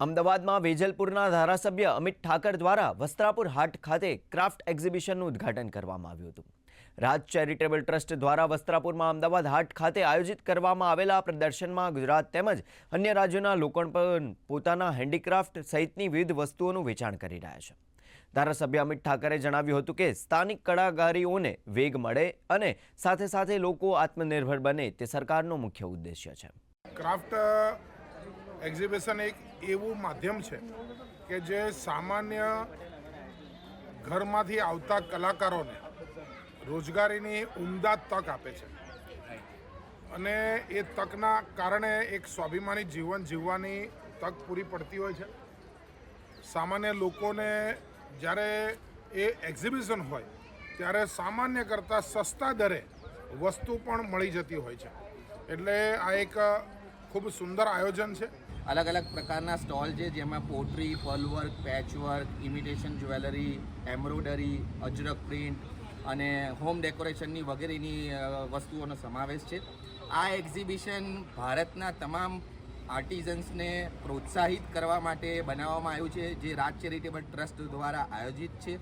અમદાવાદમાં વેજલપુરના ધારાસભ્ય અમિત ઠાકર દ્વારા વસ્ત્રાપુર હાટ ખાતે ક્રાફ્ટ એક્ઝિબિશનનું ઉદ્ઘાટન કરવામાં આવ્યું હતું. રાજ ચેરિટેબલ ટ્રસ્ટ દ્વારા વસ્ત્રાપુરમાં અમદાવાદ હાટ ખાતે આયોજિત કરવામાં આવેલા પ્રદર્શનમાં ગુજરાત તેમજ અન્ય રાજ્યોના લોકો પણ પોતાના હેન્ડીક્રાફ્ટ સહિતની વિવિધ વસ્તુઓનું વેચાણ કરી રહ્યા છે. ધારાસભ્ય અમિત ઠાકરે જણાવ્યું હતું કે, સ્થાનિક કળાકારીઓને વેગ મળે અને સાથે સાથે લોકો આત્મનિર્ભર બને તે સરકારનો મુખ્ય ઉદ્દેશ્ય છે. ક્રાફ્ટ એક્ઝિબિશન એક એવું માધ્યમ છે કે જે સામાન્ય ઘરમાંથી આવતા કલાકારોને રોજગારીની ઉમદા તક આપે છે. અને એ તકના કારણે એક સ્વાભિમાની જીવન જીવવાની તક પૂરી પડતી હોય છે. સામાન્ય લોકોને જ્યારે એ એક્ઝિબિશન હોય, ત્યારે સામાન્ય કરતાં સસ્તા દરે વસ્તુ પણ મળી જતી હોય છે. એટલે આ એક ખૂબ સુંદર આયોજન છે. અલગ અલગ પ્રકારના સ્ટોલ છે, જેમાં pottery pearl work patchwork imitation jewellery embroidery Ajrakh print અને હોમ ડેકોરેશનની વગેરેની વસ્તુઓનો સમાવેશ છે. આ એક્ઝિબિશન ભારતના તમામ આર્ટિઝન્સને પ્રોત્સાહિત કરવા માટે બનાવવામાં આવ્યું છે, જે રાજ ચેરિટેબલ ટ્રસ્ટ દ્વારા આયોજિત છે.